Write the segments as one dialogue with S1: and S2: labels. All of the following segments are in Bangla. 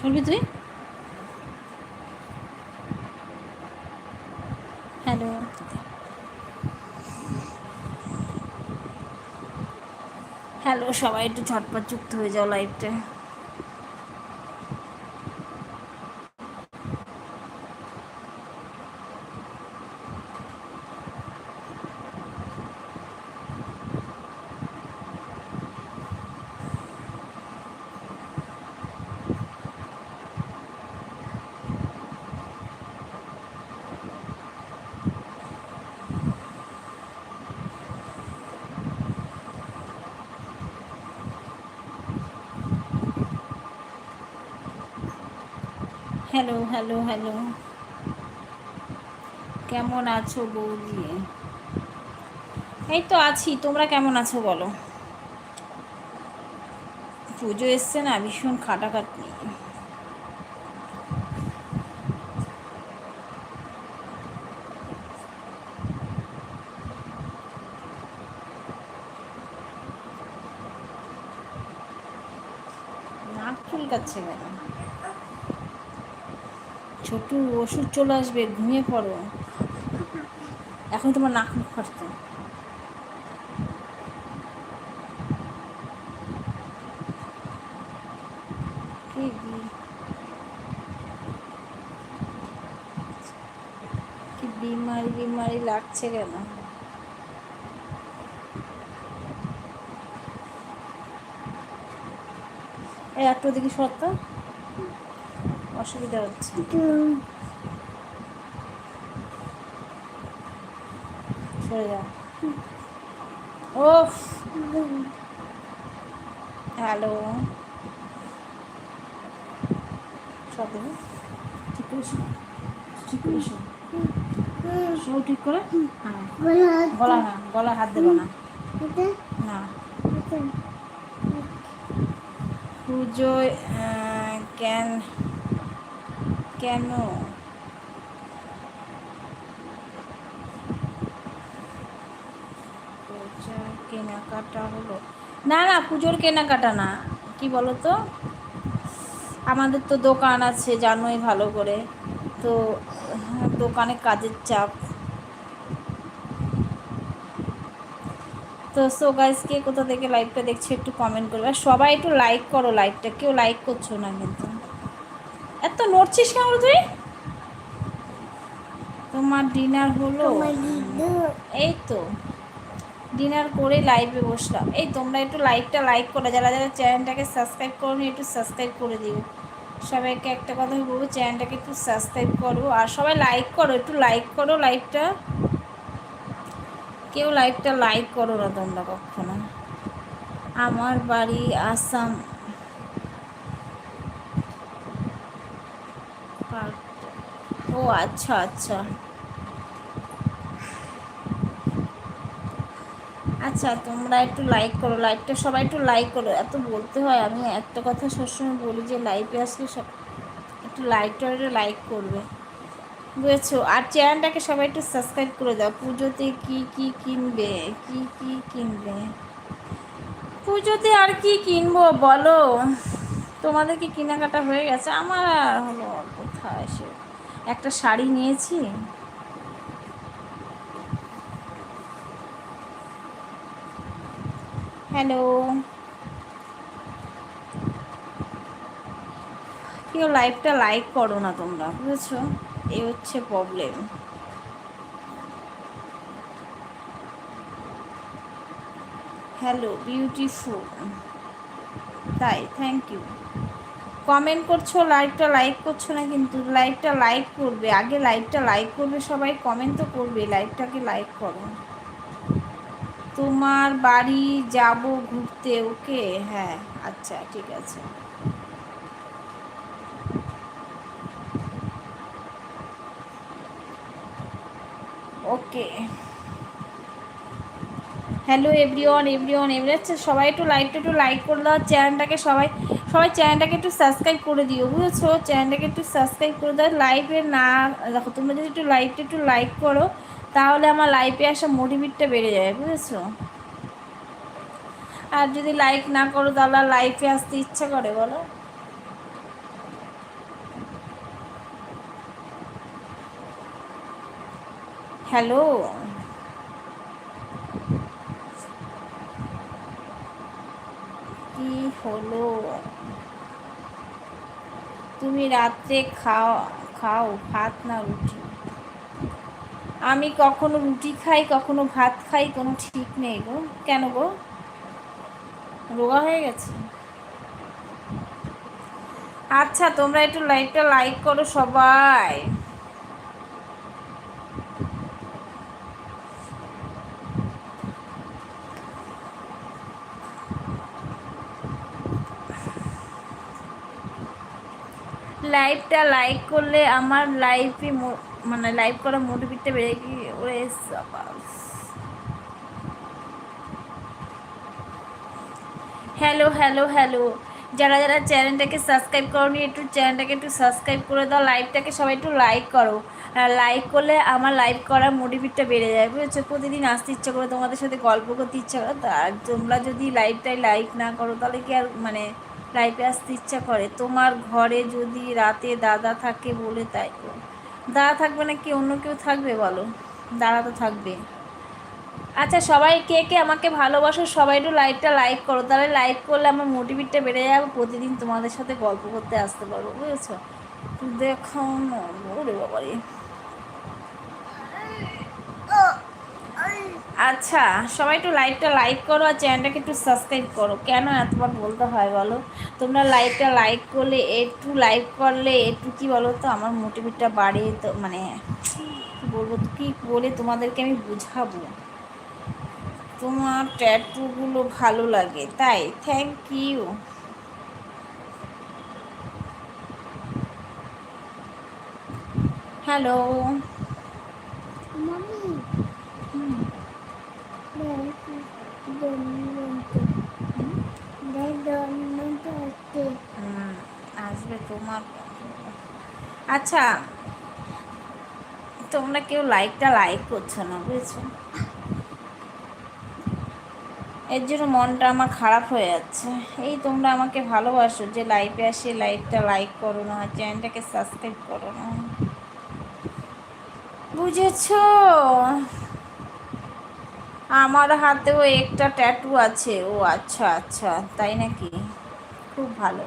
S1: শুনবি তুই? হ্যালো হ্যালো সবাই একটু ঝটপট যুক্ত হয়ে যাও লাইভটা হ্যালো হ্যালো হ্যালো। কেমন আছো বৌদি এই তো আছি, তোমরা কেমন আছো বলো? পুজো এসছে না, ভীষণ খাটাখাটনি। নাক চুলকাচ্ছে কেন? ছোট, ওষুধ চলে আসবে, ঘুমিয়ে পড়ো। এখন তোমার নাক মুখ ফাটতো কি বিমারি বিমারি লাগছে কেন? এই একটু দেখি সত্য অসুবিধা হচ্ছে। সরে যাও হ্যালো। সব দেবে ঠিক করে ঠিক ঠিক হ্যাঁ। গলা গলা হাত দেবো না। না। পুজোয় আহ, কেন? কেন কেনাকাটা হলো। না না পুজোর কেনাকাটা না। কি বলো তো আমাদের তো দোকান আছে জানোই ভালো করে। তো হ্যাঁ, দোকানে কাজের চাপ। তো সো গাইজকে কোথা থেকে লাইভটা দেখছে একটু কমেন্ট করবে। আর সবাই একটু লাইক করো লাইভটা কেউ লাইক করছ না কিন্তু। এত নড়ছিস কেন তুই? তোমার ডিনার হলো। এই তো। ডিনার করে লাইভে বসলাম। এই তোমরা একটু লাইভটা লাইক করে। যারা যারা চ্যানেলটাকে সাবস্ক্রাইব করো একটু সাবস্ক্রাইব করে দিও। সবাইকে একটা কথা বলব চ্যানেলটাকে একটু সাবস্ক্রাইব করো। আর সবাই লাইক করো একটু লাইক করো লাইভটা কেউ লাইভটা লাইক করো না তোমরা কখনো। আমার বাড়ি আসাম। ও আচ্ছা আচ্ছা। আচ্ছা তোমরা একটু লাইক করো লাইভটা সবাই একটু লাইক করো। এত বলতে হয়, আমি একটা কথা সবসময় বলি যে লাইভে আসলে সব, একটু লাইকটা লাইক করবে। বুঝেছ? আর চ্যানেলটাকে সবাই একটু সাবস্ক্রাইব করে দাও। পুজোতে কি কি কিনবে? কি কি কিনবে? পুজোতে আর কি কিনবো বলো? তোমাদের কি কেনাকাটা হয়ে গেছে? আমার আর হলো কোথায় সে? একটা শাড়ি নিয়েছি। হ্যালো। কেউ লাইভটা লাইক করো না তোমরা, বুঝেছ? এই হচ্ছে প্রবলেম হ্যালো বিউটিফুল তাই থ্যাংক ইউ কমেন্ট করছ লাইভটা লাইক করছ না কিন্তু লাইভটা লাইক করবে। আগে লাইভটা লাইক করবে, সবাই কমেন্ট তো করবে লাইভটাকে লাইক করো। তোমার বাড়ি যাব ঘুরতে, ওকে? হ্যাঁ আচ্ছা ঠিক আছে। Okay. Hello everyone everyone every সবাই একটু লাইকটা একটু লাইক করে দাও চ্যানেলটাকে সবাই সবাই চ্যানেলটাকে একটু সাবস্ক্রাইব করে দিও, বুঝেছ? চ্যানেলটাকে একটু সাবস্ক্রাইব করে দাও লাইভে না, দেখো, তোমরা যদি একটু লাইকটা একটু লাইক করো, তাহলে আমার লাইফে আসা মোটিভেটটা বেড়ে যায়, বুঝেছ? আর যদি লাইক না করো, তাহলে লাইফে আসতে ইচ্ছা করে, বলো? হ্যালো হলো। তুমি রাত্রে খাও খাও ভাত না রুটি? আমি কখনো রুটি খাই, কখনো ভাত খাই, কোনো ঠিক নেই গো। কেন গো? রোগা হয়ে গেছে? আচ্ছা তোমরা একটু লাইকটা লাইক করো সবাই। লাইভটা লাইক করলে আমার লাইফে মানে লাইভ করা মোটিভেটটা বেড়ে গিয়ে ওরে হ্যালো হ্যালো হ্যালো যারা যারা চ্যানেলটাকে সাবস্ক্রাইব করনি, একটু চ্যানেলটাকে একটু সাবস্ক্রাইব করে দাও লাইভটাকে সবাই একটু লাইক করো। লাইক করলে আমার লাইভ করার মোটিভেটটা বেড়ে যায়, বুঝেছ? প্রতিদিন আসতে ইচ্ছা করে তোমাদের সাথে গল্প করতে ইচ্ছা করে আর তোমরা যদি লাইভটাই লাইক না করো, তাহলে কি আর মানে লাইভে আসতে ইচ্ছা করে। তোমার ঘরে যদি রাতে দাদা থাকে বলে তাই দাদা থাকবে না কি অন্য কেউ থাকবে বলো? দাদা তো থাকবে। আচ্ছা সবাই কে কে আমাকে ভালোবাসো সবাই একটু লাইভটা লাইক করো। তাহলে লাইক করলে আমার মোটিভেটটা বেড়ে যাবে, প্রতিদিন তোমাদের সাথে গল্প করতে আসতে পারব, বুঝেছ? দেখো ওরে বাবারে। আচ্ছা সবাই একটু লাইভটা লাইক করো আর চ্যানেলটাকে একটু সাবস্ক্রাইব করো। কেন এতবার বলতে হয় বলো? তোমরা লাইভটা লাইক করলে, একটু লাইক করলে, একটু কি বলো তো? আমার মোটিভেটটা বাড়ে তো মানে বলব, কী বলে তোমাদেরকে আমি বুঝাবো? তোমার ট্যাটুগুলো ভালো লাগে, তাই? থ্যাংক ইউ হ্যালো আসবে তোমার আচ্ছা তোমরা কেউ লাইকটা লাইক করছ না, বুঝেছ? এর জন্য মনটা আমার খারাপ হয়ে যাচ্ছে। এই তোমরা আমাকে ভালোবাসো, যে লাইভে আসে লাইভটা লাইক করো না চ্যানেলটাকে সাবস্ক্রাইব করো না। বুঝেছ? আমার হাতেও একটা ট্যাটু আছে ও আচ্ছা আচ্ছা তাই নাকি খুব ভালো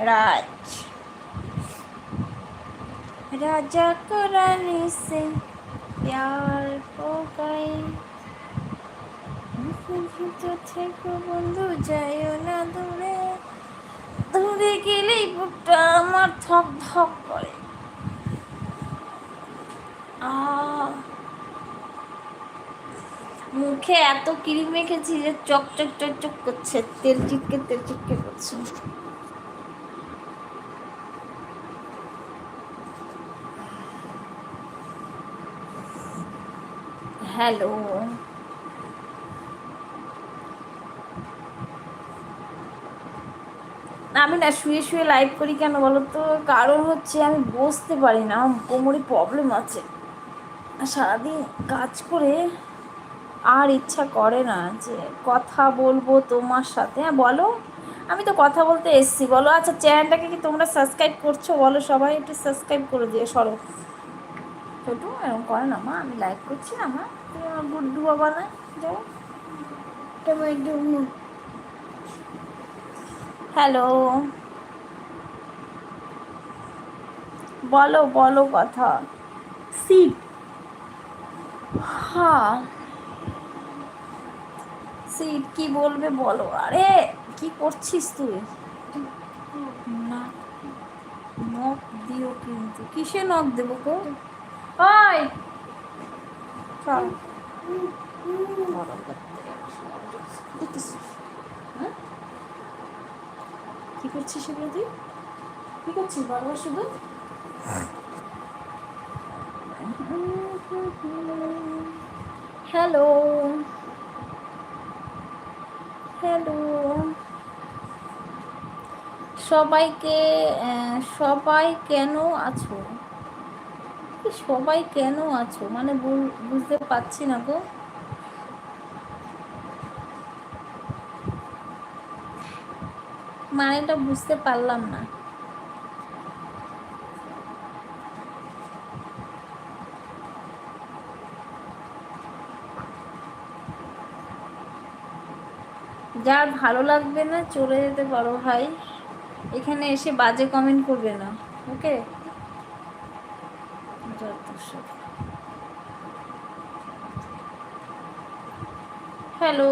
S1: রাজ राजा कराने से प्यार हो गए তো থেকো বন্ধু যাইও না দূরে দূরে গেলেই বুকটা আমার থক ধক করে। মুখে এত ক্রিম মেখেছি যে চক চক চক চক করছে, তেল চিটকে তেল চিটকে করছে। হ্যালো। আমি না শুয়ে শুয়ে লাইভ করি কেন বলো তো কারণ হচ্ছে আমি বসতে পারি না, কোমরে প্রবলেম আছে। সারাদিন কাজ করে আর ইচ্ছা করে না যে কথা বলব তোমার সাথে। হ্যাঁ বলো। আমি তো কথা বলতে এসছি, বলো। আচ্ছা চ্যানেলটাকে কি তোমরা সাবস্ক্রাইব করছ? বলো, সবাই একটু সাবস্ক্রাইব করে দিয়ে সরো। ছোটো, এরকম করে না, মা, আমি লাইভ করছি না, মা। তুমি আমার গুড্ডু বাবা না, যাও। হ্যালো বলো বলো কথা। সিট হ্যাঁ সিট কি বলবে বলো? আরে, কি করছিস তুই? না, নখ দিও কিন্তু। কিসে নখ দেবো তো ওই! চল? কি করছিস সেগুলো তুই? কি করছিস বারবার শুধু? হ্যালো। হ্যালো। সবাইকে সবাই কেন আছো? সবাই কেন আছো? মানে বুঝতে পারছি না গো। মানেটা বুঝতে পারলাম না। যার ভালো লাগবে না চলে যেতে পারো ভাই। এখানে এসে বাজে কমেন্ট করবে না, okay? Hello.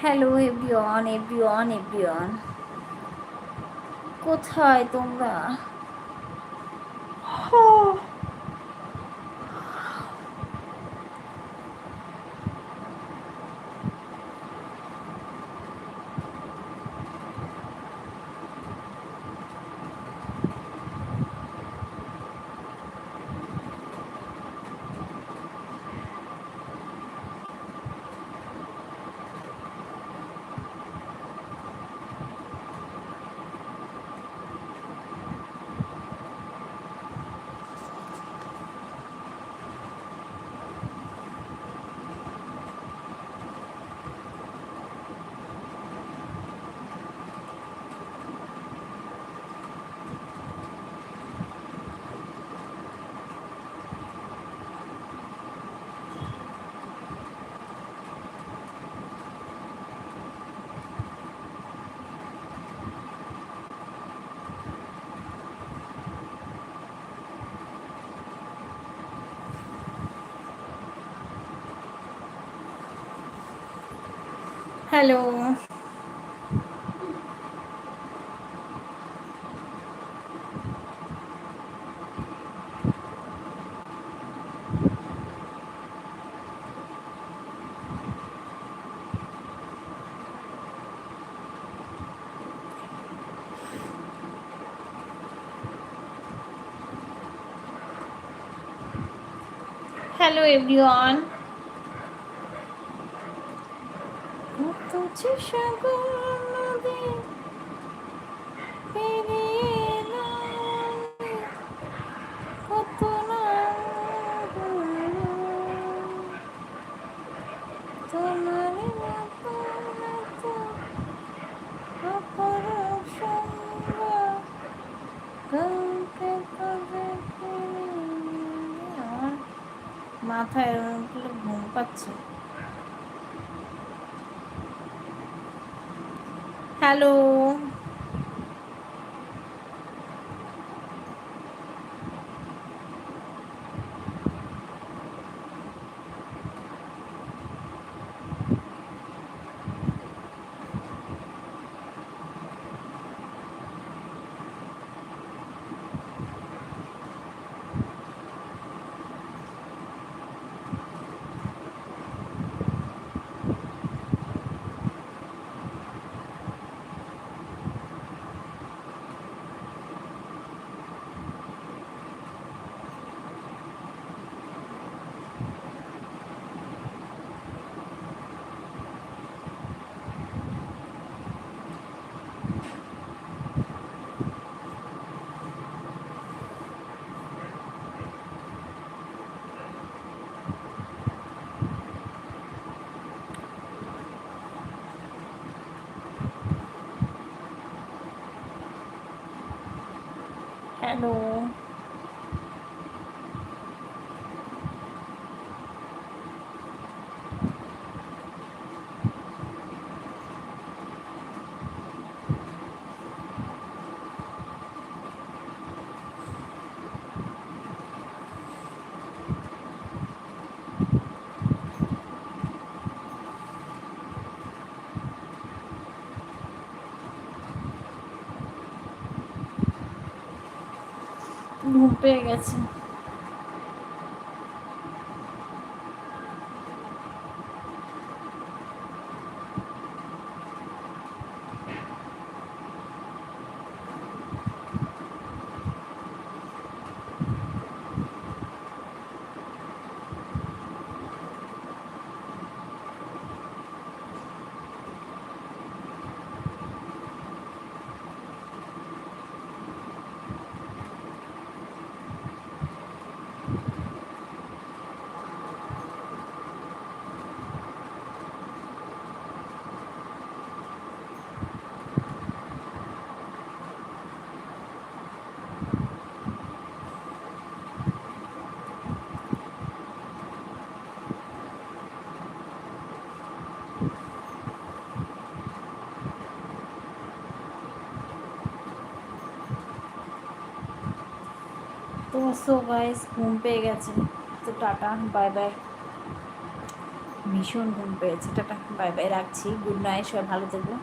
S1: hello everyone everyone everyone কোথায় তোমরা? হ্যালো হ্যালো এভরিওয়ান কাউকে কবে আমার মাথায় ঘুম পাচ্ছে। হ্যালো นู ঘুম পেয়ে গেছে। সো গাইস ঘুম পেয়ে গেছে। তো টাটা বাই বাই ভীষণ ঘুম পেয়েছে, টাটা বাই বাই রাখছি। গুড নাইট সবাই ভালো থেকো।